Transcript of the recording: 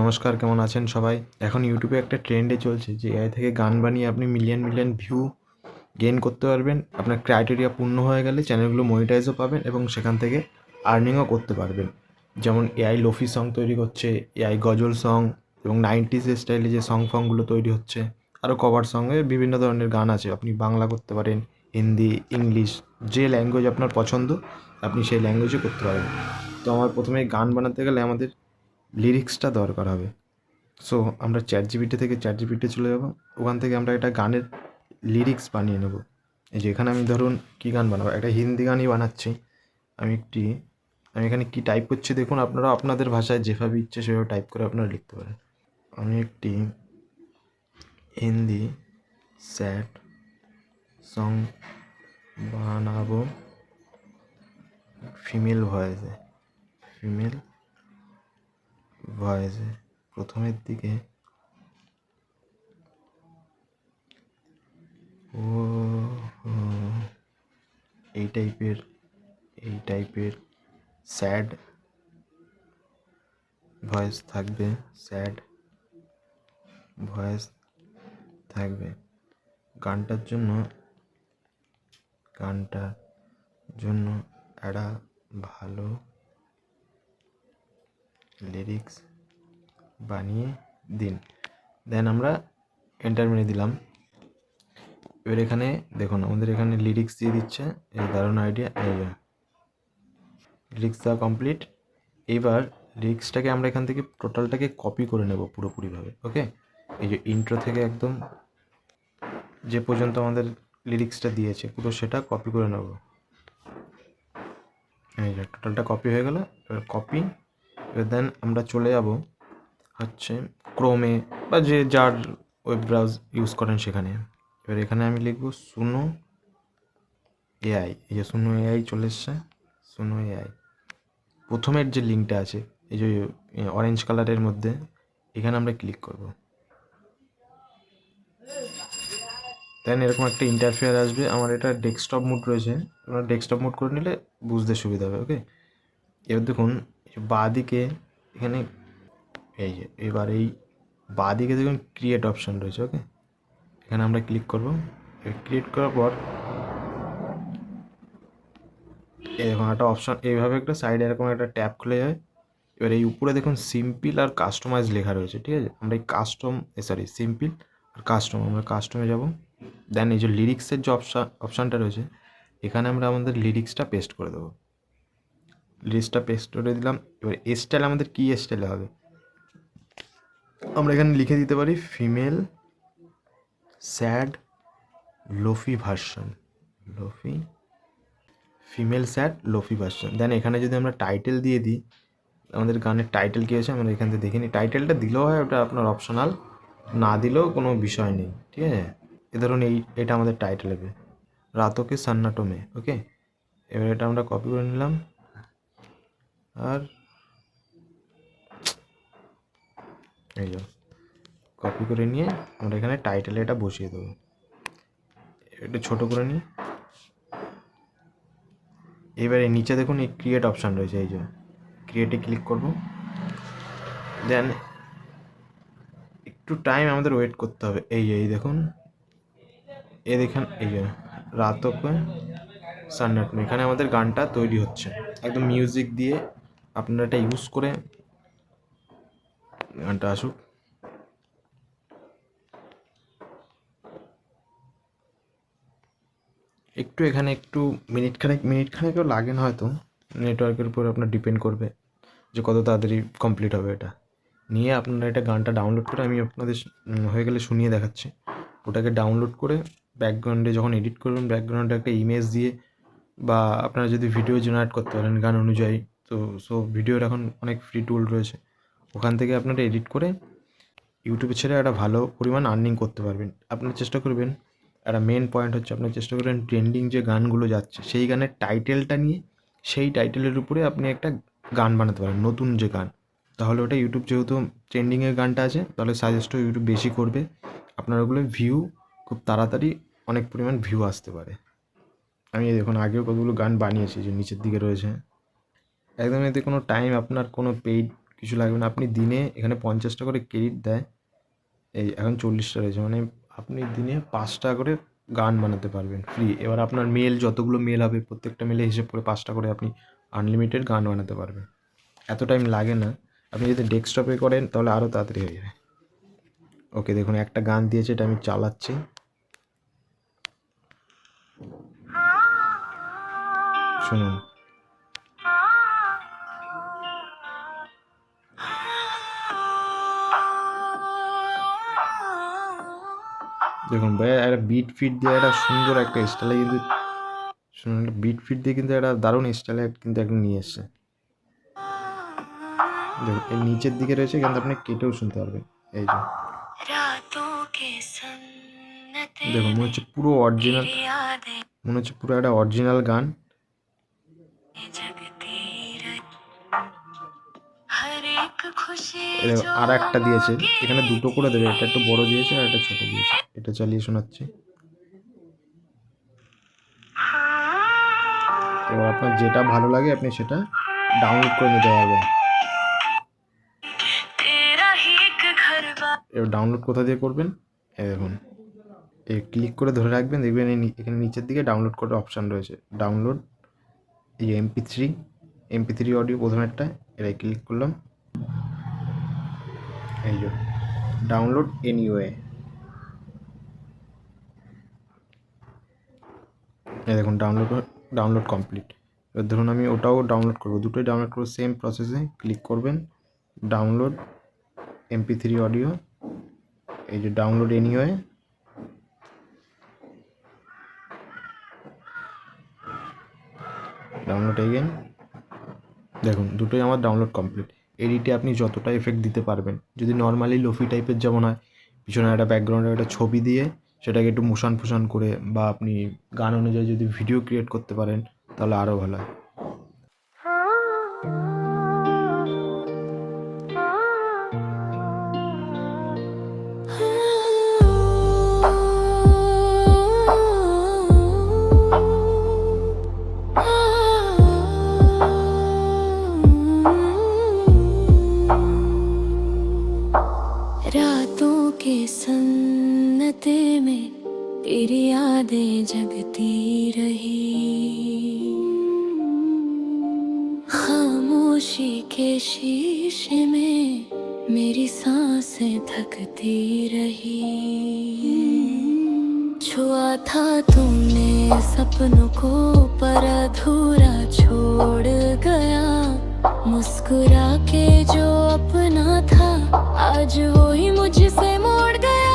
নমস্কার, কেমন আছেন সবাই? এখন ইউটিউবে একটা ট্রেন্ডে চলছে যে এআই থেকে গান বানিয়ে আপনি মিলিয়ন মিলিয়ন ভিউ গেইন করতে পারবেন। আপনার ক্রাইটেরিয়া পূর্ণ হয়ে গেলে চ্যানেলগুলো মনিটাইজও পাবেন এবং সেখান থেকে আর্নিংও করতে পারবেন। যেমন এআই লোফি সং তৈরি করছে এআই গজল সং এবং নাইনটিস স্টাইলে যে সং ফংগুলো তৈরি হচ্ছে আরও কভার সঙ্গে বিভিন্ন ধরনের গান আছে। আপনি বাংলা করতে পারেন, হিন্দি, ইংলিশ, যে ল্যাঙ্গুয়েজ আপনার পছন্দ, আপনি সেই ল্যাঙ্গুয়েজে করতে পারেন। তো আমার প্রথমে গান বানাতে গেলে আমাদের লিরিক্সটা দরকার হবে। সো আমরা চ্যাট জিপিটি থেকে চ্যাট জিপিটি চলে যাব। ওখান থেকে আমরা একটা গানের লিরিক্স বানিয়ে নেব। এই যে এখানে আমি ধরুন কী গান বানাবো? একটা হিন্দি গানই বানাচ্ছি। আমি একটি, আমি এখানে কী টাইপ করছি দেখুন, আপনারা আপনাদের ভাষায় যেভাবে ইচ্ছে সেভাবে টাইপ করে আপনারা লিখতে পারেন। আমি একটি হিন্দি স্যাড সং বানাবো। ফিমেল ভয়েসে ফিমেল ভয়েসে প্রথমের দিকে। ও এই টাইপের এই টাইপের স্যাড ভয়েস থাকবে, স্যাড ভয়েস থাকবে। গানটার জন্য গানটার জন্য একটা ভালো লিরিক্স বানিয়ে দিন। দেন আমরা এন্টার মেরে দিলাম। এবার এখানে দেখুন, আমাদের এখানে লিরিক্স দিয়ে দিচ্ছে, এই দারুণ আইডিয়া এই লিরিক্স দেওয়া কমপ্লিট এইবার লিরিক্সটাকে আমরা এখান থেকে টোটালটাকে কপি করে নেব পুরোপুরিভাবে ওকে এই যে ইন্ট্রো থেকে একদম যে পর্যন্ত আমাদের লিরিক্সটা দিয়েছে, পুরো সেটা কপি করে নেব। এই যে টোটালটা কপি হয়ে গেল, এবার কপি এবার দেন আমরা চলে যাব হচ্ছে ক্রোমে বা যে যার ওয়েব ব্রাউজ ইউজ করেন সেখানে। এবার এখানে আমি লিখব সুনো এআই এই যে সুনো এআই চলে এসছে। সুনো এআই প্রথমের যে লিঙ্কটা আছে, এই যে অরেঞ্জ কালারের মধ্যে, এখানে আমরা ক্লিক করব। দেন এরকম একটা ইন্টারফেয়ার আসবে। আমার এটা ডেস্কটপ মোড রয়েছে। আপনারা ডেস্কটপ মোড করে নিলে বুঝতে সুবিধা হবে ওকে এবার দেখুন বাঁ দিকে এখানে এই যে, এবার এই বাঁ দিকে দেখুন ক্রিয়েট অপশান রয়েছে ওকে এখানে আমরা ক্লিক করব। ক্রিয়েট করার পর এরকম একটা অপশান এইভাবে একটা সাইডে এরকম একটা ট্যাব খুলে যায়। এবার এই উপরে দেখুন সিম্পল আর কাস্টমাইজ লেখা রয়েছে, ঠিক আছে? আমরা এই কাস্টম সরি সিম্পল আর কাস্টম আমরা কাস্টমে যাব। দেন এই যে লিরিক্সের যে অপশান অপশানটা রয়েছে, এখানে আমরা আমাদের লিরিক্সটা পেস্ট করে দেবো। লিরিক্সটা পেস্ট করে দিলাম। এবার স্টাইল আমাদের কী স্টাইলে হবে? আমরা এখানে লিখে দিতে পারি female sad lofi version lofi female sad lofi version then এখানে যদি আমরা টাইটেল দিয়ে দিই, আমাদের গানের টাইটেল কী আছে? আমরা এখান থেকে দেখে নিই। টাইটেলটা দিলেও হয়, ওটা আপনার অপশনাল না দিলেও কোনো বিষয় নেই, ঠিক আছে? এ ধরুন এই, এটা আমাদের টাইটেল হবে। রাতকে সান্নাটোমে ওকে এবার এটা আমরা কপি করে নিলাম। আর এই যো কপি করে নিয়ে আমরা এখানে টাইটেলে এটা বসিয়ে দেবো। একটু ছোটো করে নিই। এবারে নিচে দেখুন এই ক্রিয়েট অপশান রয়েছে, এই যে ক্রিয়েটে ক্লিক করব। দেন একটু টাইম আমাদের ওয়েট করতে হবে। এই যে, এই দেখুন। এ দেখেন, এই যে রাতকে সানডাট এখানে আমাদের গানটা তৈরি হচ্ছে। একদম মিউজিক দিয়ে আপনারা এটা ইউজ করে গানটা আসুক। একটু এখানে একটু মিনিট খানেক মিনিট খানেকও লাগে না হয়তো। নেটওয়ার্কের উপর আপনার ডিপেন্ড করবে যে কত তাড়াতাড়ি কমপ্লিট হবে এটা। নিয়ে আপনারা এটা গানটা ডাউনলোড করে, আমি আপনাদের হয়ে গেলে শুনিয়ে দেখাচ্ছি। ওটাকে ডাউনলোড করে ব্যাকগ্রাউন্ডে যখন এডিট করবেন ব্যাকগ্রাউন্ডে একটা ইমেজ দিয়ে বা আপনারা যদি ভিডিও জেনারেট করতে পারেন গান অনুযায়ী তো সো ভিডিওর এখন অনেক ফ্রি টুল রয়েছে। ওখান থেকে আপনারা এডিট করে ইউটিউবে ছেড়ে একটা ভালো পরিমাণ আর্নিং করতে পারবেন। আপনারা চেষ্টা করবেন, একটা মেন পয়েন্ট হচ্ছে আপনার চেষ্টা করবেন ট্রেন্ডিং যে গানগুলো যাচ্ছে, সেই গানের টাইটেলটা নিয়ে সেই টাইটেলের উপরে আপনি একটা গান বানাতে পারেন, নতুন যে গান। তাহলে ওটা ইউটিউব যেহেতু ট্রেন্ডিংয়ের গানটা আছে, তাহলে সাজেস্টও ইউটিউব বেশি করবে। আপনার ওগুলো ভিউ খুব তাড়াতাড়ি অনেক পরিমাণ ভিউ আসতে পারে। আমি দেখুন আগেও কতগুলো গান বানিয়েছি যে নিচের দিকে রয়েছে। একদম এতে কোনো টাইম আপনার কোনো পেইড কিছু লাগবে না, আপনি দিনে এখানে পঞ্চাশটা করে ক্রেডিট দেয়। এই এখন চল্লিশটা রয়েছে মানে আপনি দিনে পাঁচটা করে গান বানাতে পারবেন ফ্রি এবার আপনার মেল যতগুলো মেল হবে, প্রত্যেকটা মেলে হিসেব করে পাঁচটা করে আপনি আনলিমিটেড গান বানাতে পারবেন। এত টাইম লাগে না। আপনি যদি ডেস্কটপে করেন, তাহলে আরও তাড়াতাড়ি হয়ে যাবে। ওকে দেখুন, একটা গান দিয়েছে, এটা আমি চালাচ্ছি। শুনুন। দেখুন ভাইয়া একটা বিট ফিট দিয়ে একটা সুন্দর একটা স্টাইলে কিন্তু বিট ফিট দিয়ে কিন্তু একটা দারুণ স্টাইলে কিন্তু একদম নিয়ে এসছে। দেখুন, এর নিচের দিকে রয়েছে কিন্তু আপনি কেটেও শুনতে পারবেন। এই যে। দেখুন, মনে হচ্ছে পুরো অরিজিনাল মনে হচ্ছে পুরো একটা অরিজিনাল গান। আর একটা দিয়েছে। এখানে দুটো করে দেবে একটা একটু বড় দিয়েছে আর একটা ছোট দিয়েছে। এটা চালিয়ে শোনাচ্ছে। তো আপনার যেটা ভালো লাগে আপনি সেটা ডাউনলোড করে নিতে পারবেন। এবার ডাউনলোড কোথা দিয়ে করবেন? দেখুন। এ ক্লিক করে ধরে রাখবেন দেখবেন এখানে নিচের দিকে ডাউনলোড করার অপশান রয়েছে। ডাউনলোড এই MP three MP three audio প্রথমেরটা এটাই ক্লিক করলাম। এই যে ডাউনলোড এনিওয়ে এই দেখুন ডাউনলোড ডাউনলোড কমপ্লিট এবার ধরুন আমি ওটাও ডাউনলোড করব। দুটোই ডাউনলোড করব সেম প্রসেসে ক্লিক করবেন। ডাউনলোড এমপি থ্রি অডিও এই যে ডাউনলোড এনিওয়ে ডাউনলোড এগেন দেখুন, দুটোই আমার ডাউনলোড কমপ্লিট এডিটে আপনি যতটা এফেক্ট দিতে পারবেন। যদি নর্মালি লোফি টাইপের যেমন হয়, পিছনে একটা ব্যাকগ্রাউন্ডে একটা ছবি দিয়ে সেটাকে একটু মোশান ফুশান করে বা আপনি গান অনুযায়ী যদি ভিডিও ক্রিয়েট করতে পারেন, তাহলে আরও ভালো হয়। सन्नते में तेरी यादें जगती रही। खामोशी के शीशे में मेरी साँसें थकती रही। छुआ था तुमने सपनों को, पर अधूरा छोड़ गया। मुस्कुरा के जो अपना था, आज वो ही मुझसे मोड़ गया।